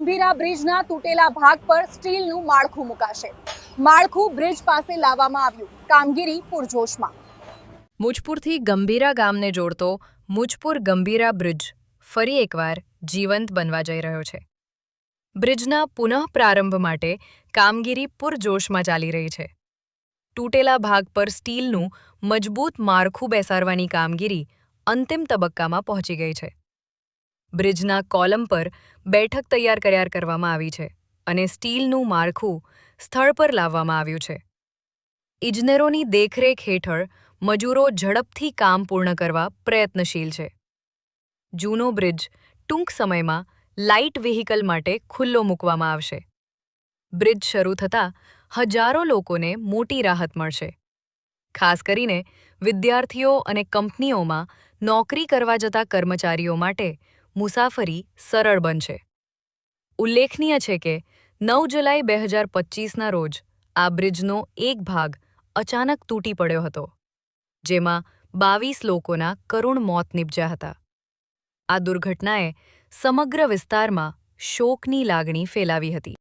ગંભીરા બ્રિજના તૂટેલા ભાગ પર સ્ટીલનું માળખું મુકાશે. માળખું બ્રિજ પાસે લાવવામાં આવ્યું. કામગીરી પૂરજોશમાં. મુજપુરથી ગંભીરા ગામને જોડતો મુજપુર ગંભીરા બ્રિજ ફરી એકવાર જીવંત બનવા જઈ રહ્યો છે. બ્રિજના પુનઃપ્રારંભ માટે કામગીરી પૂરજોશમાં ચાલી રહી છે. તૂટેલા ભાગ પર સ્ટીલનું મજબૂત માળખું બેસાડવાની કામગીરી અંતિમ તબક્કામાં પહોંચી ગઈ છે. બ્રિજના કોલમ પર બેઠક તૈયાર કર્યા કરવામાં આવી છે અને સ્ટીલનું માળખું સ્થળ પર લાવવામાં આવ્યું છે. ઇજનેરોની દેખરેખ હેઠળ મજૂરો ઝડપથી કામ પૂર્ણ કરવા પ્રયત્નશીલ છે. જૂનો બ્રિજ ટૂંક સમયમાં લાઇટ વ્હીકલ માટે ખુલ્લો મૂકવામાં આવશે. બ્રિજ શરૂ થતાં હજારો લોકોને મોટી રાહત મળશે. ખાસ કરીને વિદ્યાર્થીઓ અને કંપનીઓમાં નોકરી કરવા જતા કર્મચારીઓ માટે મુસાફરી સરળ બનશે. ઉલ્લેખનીય છે કે, નવ જુલાઈ બે હજાર પચીસના રોજ આ બ્રિજનો એક ભાગ અચાનક તૂટી પડ્યો હતો, જેમાં બાવીસ લોકોના કરુણ મોત નિપજ્યા હતા. આ દુર્ઘટનાએ સમગ્ર વિસ્તારમાં શોકની લાગણી ફેલાવી હતી.